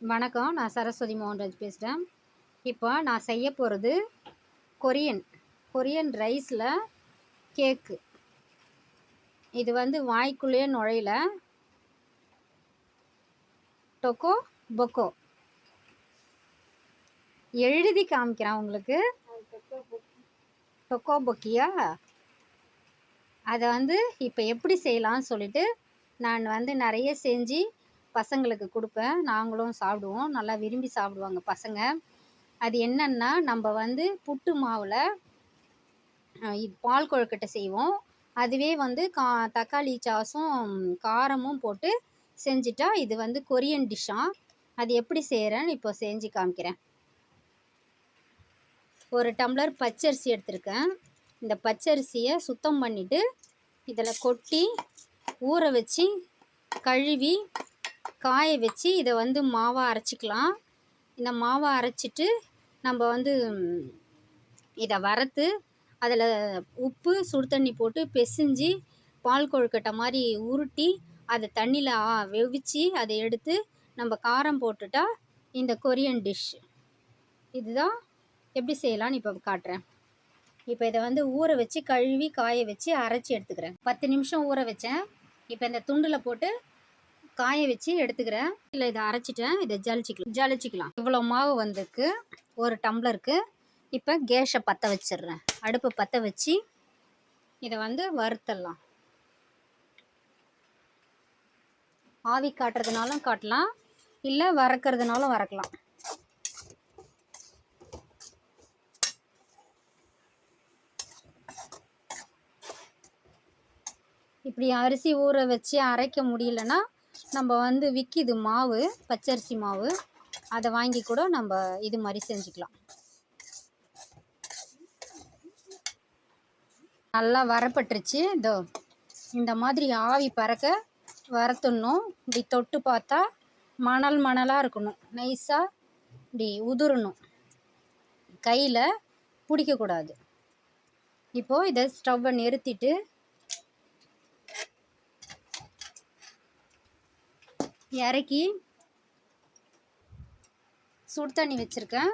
வணக்கம். நான் சரஸ்வதி மோகன்ராஜ் பேசுகிறேன் இப்போ நான் செய்ய போகிறது கொரியன். கொரியன் ரைஸில் கேக்கு. இது வந்து வாய்க்குள்ளேயே நுழையில. டொக்கோ பொக்கோ. எழுதி காமிக்கிறேன் உங்களுக்கு. டொக்கோ பொக்கியா? அதை வந்து இப்போ எப்படி செய்யலாம்னு சொல்லிட்டு நான் வந்து நிறைய செஞ்சு பசங்களுக்கு கொடுப்பேன். நாங்களும் சாப்பிடுவோம். நல்லா விரும்பி சாப்பிடுவாங்க பசங்க. அது என்னென்னா நம்ம வந்து புட்டு மாவில் இது பால் கொழுக்கட்டை செய்வோம். அதுவே வந்து கா தக்காளி சாஸும் காரமும் போட்டு செஞ்சிட்டா இது வந்து கொரியன் டிஷ்ஷாக அது எப்படி செய்கிறேன்னு இப்போ செஞ்சு காமிக்கிறேன். ஒரு டம்ளர் பச்சரிசி எடுத்திருக்கேன். இந்த பச்சரிசியை சுத்தம் பண்ணிவிட்டு இதில் கொட்டி ஊற வச்சு கழுவி காய வச்சு இதை வந்து மாவாக அரைச்சிக்கலாம். இந்த மாவை அரைச்சிட்டு நம்ம வந்து இதை வறுத்து அதில் உப்பு சுடு தண்ணி போட்டு பெசிஞ்சு பால் கொழுக்கட்டை மாதிரி உருட்டி அதை தண்ணியில் வெவிச்சு அதை எடுத்து நம்ம காரம் போட்டுட்டா இந்த கொரியன் டிஷ் இதுதான் எப்படி செய்யலான்னு இப்போ காட்டுறேன். இப்போ இதை வந்து ஊற வச்சு கழுவி காய வச்சு அரைச்சி எடுத்துக்கிறேன். பத்து நிமிஷம் ஊற வச்சேன். இப்போ இந்த துண்டில் போட்டு காய வச்சு எடுத்துக்கிறேன். இல்லை இதை அரைச்சிட்டேன். இதை ஜலிச்சிக்கலாம் ஜலிச்சிக்கலாம். இவ்வளோ மாவு வந்திருக்கு. ஒரு டம்ளருக்கு. இப்போ கேஷை பற்ற வச்சிடுறேன். அடுப்பை பற்ற வச்சு இதை வந்து வறுத்தடலாம். ஆவி காட்டுறதுனாலும் காட்டலாம். இல்லை வறக்கிறதுனாலும் வறக்கலாம். இப்படி அரிசி ஊற வச்சு அரைக்க முடியலன்னா நம்ம வந்து விற்கிது மாவு பச்சரிசி மாவு. அதை வாங்கி கூட நம்ம இது மாதிரி செஞ்சுக்கலாம். நல்லா வரப்பட்டுருச்சு. இதோ இந்த மாதிரி ஆவி பறக்க வரத்துடணும் இப்படி தொட்டு பார்த்தா மணல் மணலாக இருக்கணும். நைஸாக இப்படி உதுரணும். கையில் பிடிக்கக்கூடாது. இப்போது இதை ஸ்டவ்வை நிறுத்திட்டு இறக்கி சுடு தண்ணி வச்சுருக்கேன்.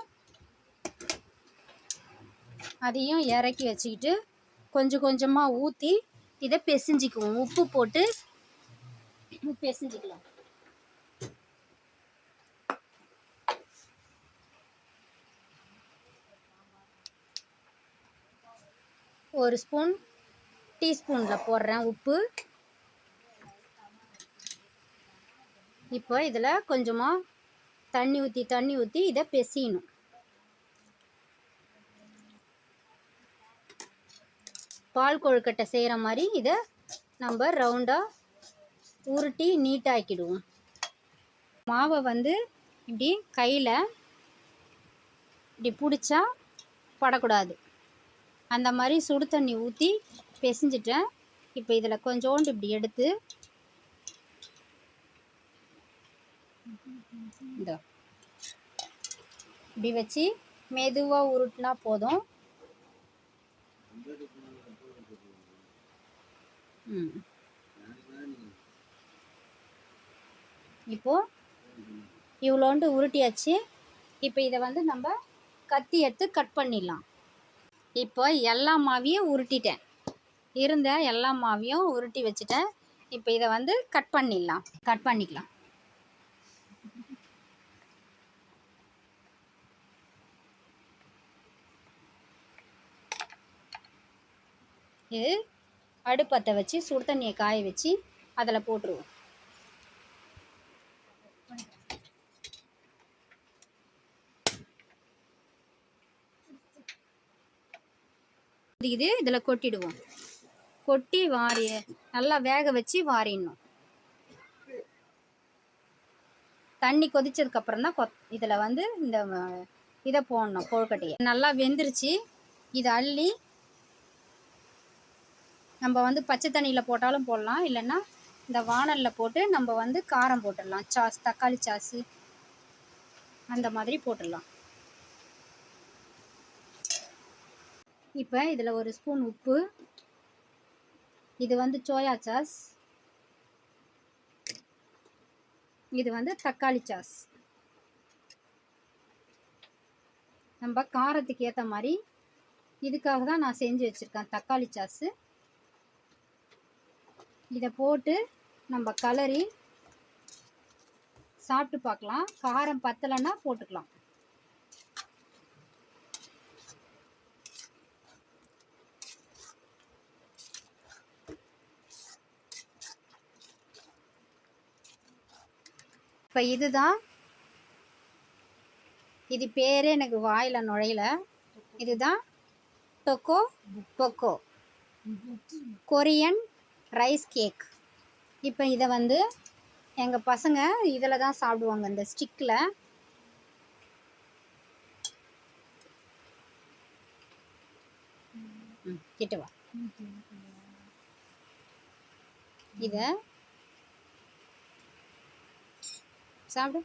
அதையும் இறக்கி வச்சுக்கிட்டு கொஞ்சம் கொஞ்சமாக ஊற்றி இதை பெசிஞ்சிக்குவோம். உப்பு போட்டு பெசிஞ்சிக்கலாம். ஒரு ஸ்பூன் டீஸ்பூனில் போடுறேன் உப்பு. இப்போ இதில் கொஞ்சமாக தண்ணி ஊற்றி தண்ணி ஊற்றி இதை பெசியணும் பால் கொழுக்கட்டை செய்கிற மாதிரி இதை நம்ம ரவுண்டாக உருட்டி நீட்டாக்கிடுவோம். மாவை வந்து இப்படி கையில் இப்படி பிடிச்சா படக்கூடாது. அந்த மாதிரி சுடு தண்ணி ஊற்றி பெசிஞ்சிட்டேன். இப்போ இதில் கொஞ்சோண்டு இப்படி எடுத்து இந்த. இப்படி வச்சு மெதுவாக உருட்டினா போதும். இப்போ இவ்வளோண்டு உருட்டியாச்சு. இப்போ இதை வந்து நம்ம கத்தி எடுத்து கட் பண்ணிடலாம். இப்போ எல்லா மாவையும் உருட்டிட்டேன். இருந்த எல்லா மாவையும் உருட்டி வச்சுட்டேன். இப்போ இதை வந்து கட் பண்ணிடலாம். கட் பண்ணிக்கலாம். இது அடுப்பத்தை வச்சு சுடு தண்ணியை காய வச்சு அதில் போட்டுருவோம். இது இதில் கொட்டிடுவோம். கொட்டி வாரி நல்லா வேக வச்சு வாரிடணும். தண்ணி கொதிச்சதுக்கப்புறம் தான் கொத் இதில் வந்து இந்த இதை போடணும் கொழுக்கட்டையை. நல்லா வெந்துருச்சு. இதை அள்ளி நம்ம வந்து பச்சை தண்ணியில் போட்டாலும் போடலாம். இல்லைன்னா இந்த வானலில் போட்டு நம்ம வந்து காரம் போட்டுடலாம். சாஸ் தக்காளி சாஸு அந்த மாதிரி போட்டுடலாம். இப்போ இதில் ஒரு ஸ்பூன் உப்பு. இது வந்து சோயா சாஸ். இது வந்து தக்காளி சாஸ். நம்ம காரத்துக்கு ஏற்ற மாதிரி இதுக்காக தான் நான் செஞ்சு வச்சுருக்கேன் தக்காளி சாஸு. இதை போட்டு நம்ம கலரி சாப்பிட்டு பார்க்கலாம். காரம் பத்தலைன்னா போட்டுக்கலாம். இப்போ இதுதான். இது பேரே எனக்கு வாயில் நுழையல. இதுதான் டொக்கோ பொக்கோ. Korean rice cake. இப்போ இதை வந்து எங்கள் பசங்க இதில் தான் சாப்பிடுவாங்க இந்த ஸ்டிக்கில் கிட்டவா இதை சாப்பிடு.